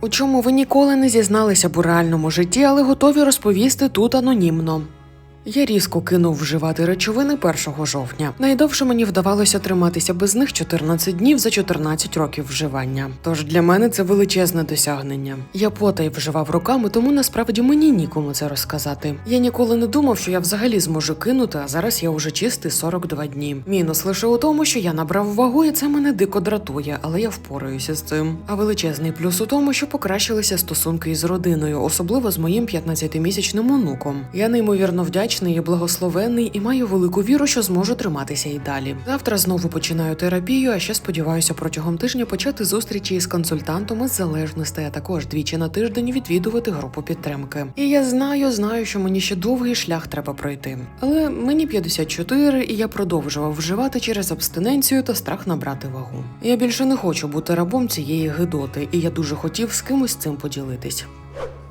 У чому ви ніколи не зізналися б у реальному житті, але готові розповісти тут анонімно. Я різко кинув вживати речовини 1 жовтня. Найдовше мені вдавалося триматися без них 14 днів за 14 років вживання. Тож для мене це величезне досягнення. Я потай вживав руками, тому насправді мені нікому це розказати. Я ніколи не думав, що я взагалі зможу кинути, а зараз я уже чистий 42 дні. Мінус лише у тому, що я набрав вагу, і це мене дико дратує, але я впораюся з цим. А величезний плюс у тому, що покращилися стосунки із родиною, особливо з моїм 15-місячним онуком. Я неймовірно вдячний благословенний і маю велику віру, що зможу триматися і далі. Завтра знову починаю терапію, а ще сподіваюся протягом тижня почати зустрічі із консультантом із залежностей, а також двічі на тиждень відвідувати групу підтримки. І я знаю, знаю, що мені ще довгий шлях треба пройти. Але мені 54, і я продовжував вживати через абстиненцію та страх набрати вагу. Я більше не хочу бути рабом цієї гидоти, і я дуже хотів з кимось цим поділитись.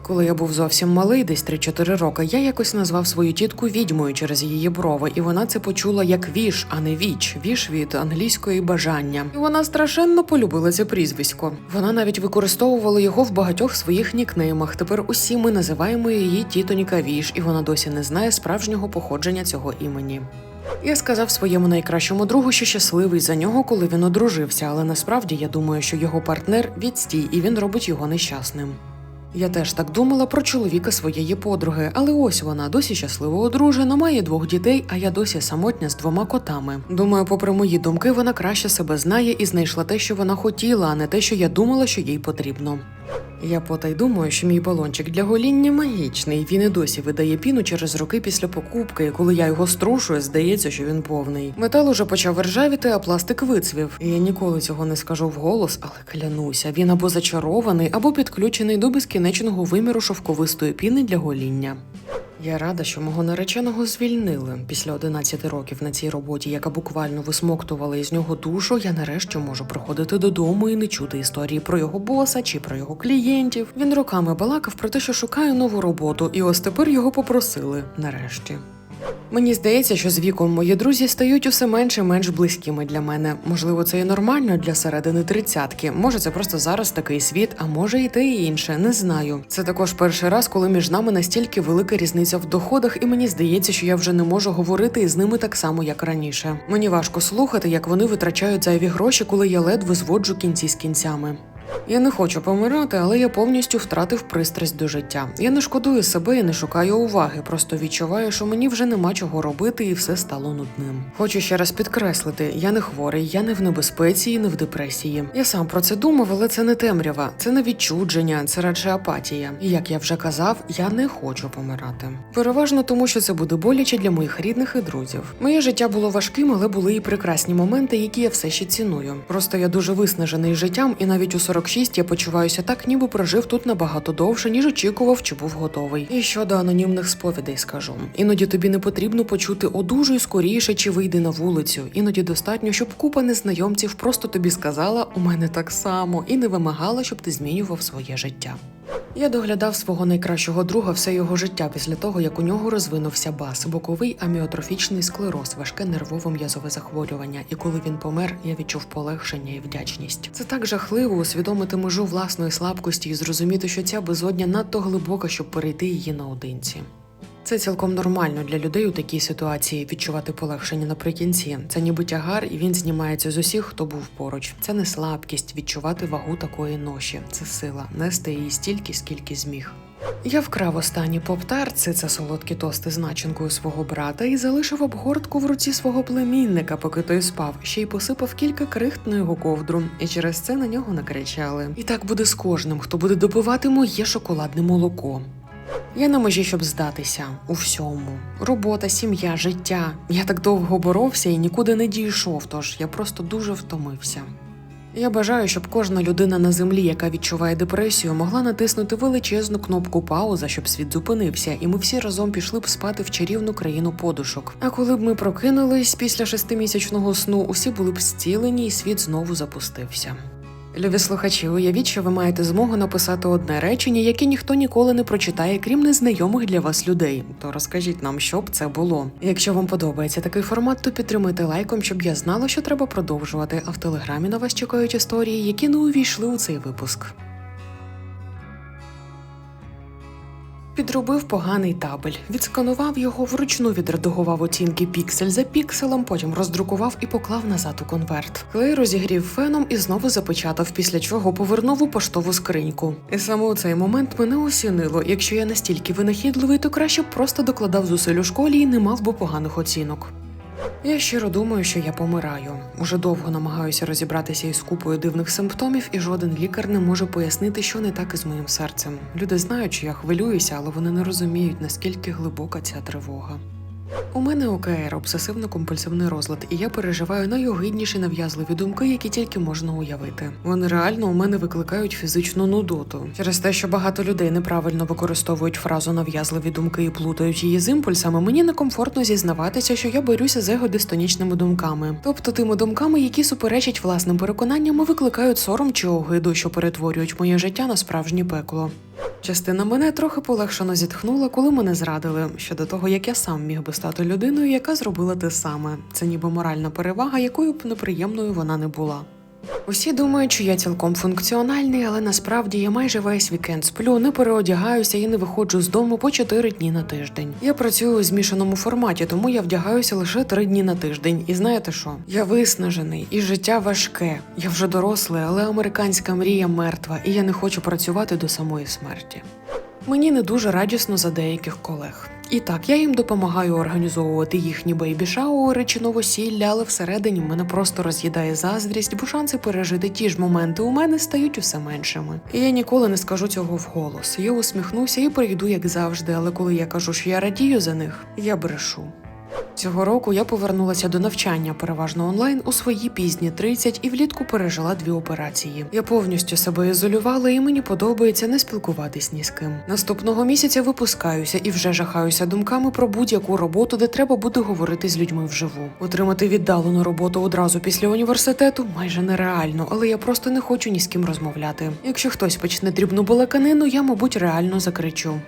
Коли я був зовсім малий, десь 3-4 роки, я якось назвав свою тітку відьмою через її брови, і вона це почула як віш, а не віч. Віш від англійської бажання. І вона страшенно полюбила це прізвисько. Вона навіть використовувала його в багатьох своїх нікнеймах. Тепер усі ми називаємо її тітонька Віш, і вона досі не знає справжнього походження цього імені. Я сказав своєму найкращому другу, що щасливий за нього, коли він одружився, але насправді я думаю, що його партнер відстій, і він робить його нещасним. Я теж так думала про чоловіка своєї подруги, але ось вона досі щасливо одружена, має двох дітей, а я досі самотня з двома котами. Думаю, попри мої думки, вона краще себе знає і знайшла те, що вона хотіла, а не те, що я думала, що їй потрібно. Я потай думаю, що мій балончик для гоління магічний. Він і досі видає піну через роки після покупки. і Коли я його струшую, здається, що він повний. Метал уже почав ржавіти, а пластик вицвів. І я ніколи цього не скажу вголос, але клянуся, він або зачарований, або підключений до безкінечного виміру шовковистої піни для гоління. Я рада, що мого нареченого звільнили після 11 років на цій роботі, яка буквально висмоктувала із нього душу. Я нарешті можу приходити додому і не чути історії про його боса чи про його клієнтів. Він роками балакав про те, що шукає нову роботу, і ось тепер його попросили нарешті. Мені здається, що з віком мої друзі стають усе менше і менш близькими для мене. Можливо, це і нормально для середини тридцятки. Може, це просто зараз такий світ, а може і те і інше. Не знаю. Це також перший раз, коли між нами настільки велика різниця в доходах, і мені здається, що я вже не можу говорити із ними так само, як раніше. Мені важко слухати, як вони витрачають зайві гроші, коли я ледве зводжу кінці з кінцями. Я не хочу помирати, але я повністю втратив пристрасть до життя. Я не шкодую себе і не шукаю уваги, просто відчуваю, що мені вже нема чого робити, і все стало нудним. Хочу ще раз підкреслити: я не хворий, я не в небезпеці і не в депресії. Я сам про це думав, але це не темрява, це не відчудження, це радше апатія. І як я вже казав, я не хочу помирати. Переважно тому, що це буде боляче для моїх рідних і друзів. Моє життя було важким, але були і прекрасні моменти, які я все ще ціную. Просто я дуже виснажений життям, і навіть у 46 я почуваюся так, ніби прожив тут набагато довше, ніж очікував чи був готовий. І щодо анонімних сповідей скажу: іноді тобі не потрібно почути одужуй скоріше чи вийди на вулицю. Іноді достатньо, щоб купа незнайомців просто тобі сказала у мене так само і не вимагала, щоб ти змінював своє життя. Я доглядав свого найкращого друга все його життя після того, як у нього розвинувся бас, боковий аміотрофічний склероз, важке нервово-м'язове захворювання. І коли він помер, я відчув полегшення і вдячність. Це так жахливо усвідомити межу власної слабкості і зрозуміти, що ця безодня надто глибока, щоб перейти її наодинці. Це цілком нормально для людей у такій ситуації відчувати полегшення наприкінці. Це ніби тягар, і він знімається з усіх, хто був поруч. Це не слабкість відчувати вагу такої ноші. Це сила нести її стільки, скільки зміг. Я вкрав останні поптарці, це солодкі тости з начинкою свого брата, і залишив обгортку в руці свого племінника, поки той спав, ще й посипав кілька крихт на його ковдру, і через це на нього накричали. І так буде з кожним, хто буде допивати моє шоколадне молоко. Я на межі, щоб здатися у всьому. Робота, сім'я, життя. Я так довго боровся і нікуди не дійшов, тож я просто дуже втомився. Я бажаю, щоб кожна людина на землі, яка відчуває депресію, могла натиснути величезну кнопку пауза, щоб світ зупинився, і ми всі разом пішли б спати в чарівну країну подушок. А коли б ми прокинулись після шестимісячного сну, усі були б зцілені, і світ знову запустився. Любі слухачі, уявіть, що ви маєте змогу написати одне речення, яке ніхто ніколи не прочитає, крім незнайомих для вас людей. То розкажіть нам, що б це було. Якщо вам подобається такий формат, то підтримайте лайком, щоб я знала, що треба продовжувати. А в телеграмі на вас чекають історії, які не увійшли у цей випуск. Підробив поганий табель, відсканував його, вручну відредагував оцінки піксель за пікселем, потім роздрукував і поклав назад у конверт. Клей розігрів феном і знову запечатав, після чого повернув у поштову скриньку. І саме у цей момент мене осінило. Якщо я настільки винахідливий, то краще б просто докладав зусиль у школі і не мав би поганих оцінок. Я щиро думаю, що я помираю. Уже довго намагаюся розібратися із купою дивних симптомів, і жоден лікар не може пояснити, що не так із моїм серцем. Люди знають, що я хвилююся, але вони не розуміють, наскільки глибока ця тривога. У мене ОКР обсесивно-компульсивний розлад, і я переживаю найогидніші нав'язливі думки, які тільки можна уявити. Вони реально у мене викликають фізичну нудоту. Через те, що багато людей неправильно використовують фразу нав'язливі думки і плутають її з імпульсами, мені некомфортно зізнаватися, що я борюся з егодистонічними думками, тобто тими думками, які суперечать власним переконанням і викликають сором чи огиду, що перетворюють моє життя на справжнє пекло. Частина мене трохи полегшено зітхнула, коли мене зрадили щодо того, як я сам міг би стати людиною, яка зробила те саме. Це ніби моральна перевага, якою б неприємною вона не була. Усі думають, що я цілком функціональний, але насправді я майже весь вікенд сплю, не переодягаюся і не виходжу з дому по 4 дні на тиждень. Я працюю у змішаному форматі, тому я вдягаюся лише 3 дні на тиждень. І знаєте що? Я виснажений, і життя важке. Я вже дорослий, але американська мрія мертва, і я не хочу працювати до самої смерті. Мені не дуже радісно за деяких колег. І так, я їм допомагаю організовувати їхні бейбі-шаури чи новосілля, але всередині мене просто роз'їдає заздрість, бо шанси пережити ті ж моменти у мене стають усе меншими. І я ніколи не скажу цього вголос. Я усміхнуся і прийду, як завжди, але коли я кажу, що я радію за них, я брешу. Цього року я повернулася до навчання, переважно онлайн, у свої пізні 30 і влітку пережила дві операції. Я повністю себе ізолювала, і мені подобається не спілкуватись ні з ким. Наступного місяця випускаюся і вже жахаюся думками про будь-яку роботу, де треба буде говорити з людьми вживу. Отримати віддалену роботу одразу після університету майже нереально, але я просто не хочу ні з ким розмовляти. Якщо хтось почне дрібну балаканину, я, мабуть, реально закричу.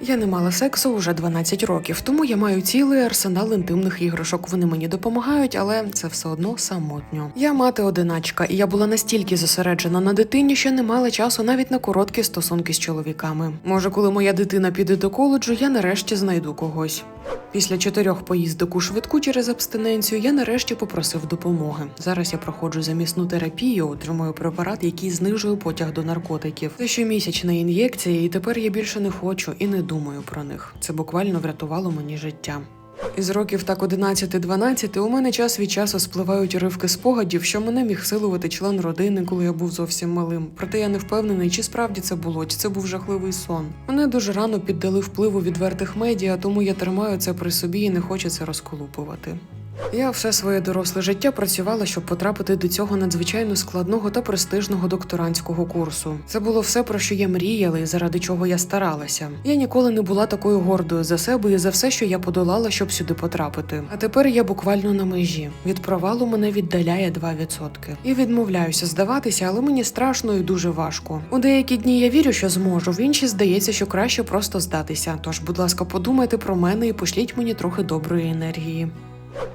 Я не мала сексу уже 12 років, тому я маю цілий арсенал інтимних іграшок. Вони мені допомагають, але це все одно самотньо. Я мати одиначка, і я була настільки зосереджена на дитині, що не мала часу навіть на короткі стосунки з чоловіками. Може, коли моя дитина піде до коледжу, я нарешті знайду когось. Після чотирьох поїздок у швидку через абстиненцію я нарешті попросив допомоги. Зараз я проходжу замісну терапію, отримую препарат, який знижує потяг до наркотиків. Це щомісячна ін'єкція, і тепер я більше не хочу і не думаю про них. Це буквально врятувало мені життя. Із років так 11-12 у мене час від часу спливають уривки спогадів, що мене міг силувати член родини, коли я був зовсім малим. Проте я не впевнений, чи справді це було, чи це був жахливий сон. Мене дуже рано піддали впливу відвертих медіа, тому я тримаю це при собі і не хочу це розколупувати. Я все своє доросле життя працювала, щоб потрапити до цього надзвичайно складного та престижного докторантського курсу. Це було все, про що я мріяла і заради чого я старалася. Я ніколи не була такою гордою за себе і за все, що я подолала, щоб сюди потрапити. А тепер я буквально на межі. Від провалу мене віддаляє 2%. І відмовляюся здаватися, але мені страшно і дуже важко. У деякі дні я вірю, що зможу. В інші здається, що краще просто здатися. Тож, будь ласка, подумайте про мене і пошліть мені трохи доброї енергії.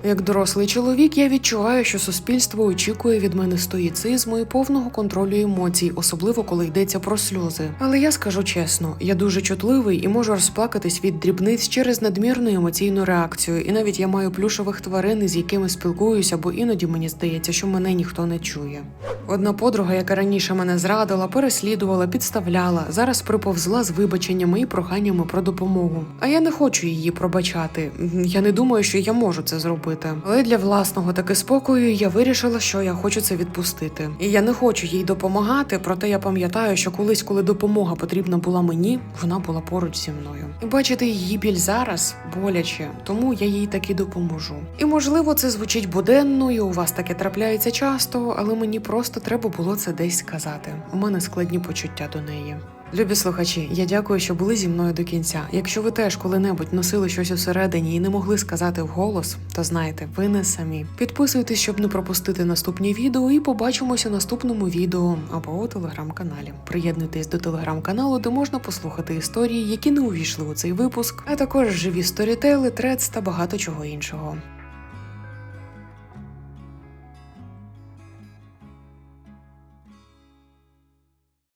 Як дорослий чоловік, я відчуваю, що суспільство очікує від мене стоїцизму і повного контролю емоцій, особливо коли йдеться про сльози. Але я скажу чесно, я дуже чутливий і можу розплакатись від дрібниць через надмірну емоційну реакцію. І навіть я маю плюшових тварин, з якими спілкуюся, бо іноді мені здається, що мене ніхто не чує. Одна подруга, яка раніше мене зрадила, переслідувала, підставляла, зараз приповзла з вибаченнями і проханнями про допомогу. А я не хочу її пробачати. Я не думаю, що я можу це зробити. Але для власного таки спокою я вирішила, що я хочу це відпустити. І я не хочу їй допомагати, проте я пам'ятаю, що колись, коли допомога потрібна була мені, вона була поруч зі мною. І бачити її біль зараз боляче, тому я їй таки допоможу. І можливо, це звучить буденно, і у вас таке трапляється часто, але мені просто треба було це десь сказати. У мене складні почуття до неї. Любі слухачі, я дякую, що були зі мною до кінця. Якщо ви теж коли-небудь носили щось усередині і не могли сказати вголос, то знайте, ви не самі. Підписуйтесь, щоб не пропустити наступні відео, і побачимося в наступному відео або у телеграм-каналі. Приєднуйтесь до телеграм-каналу, де можна послухати історії, які не увійшли у цей випуск, а також живі сторітели, трец та багато чого іншого.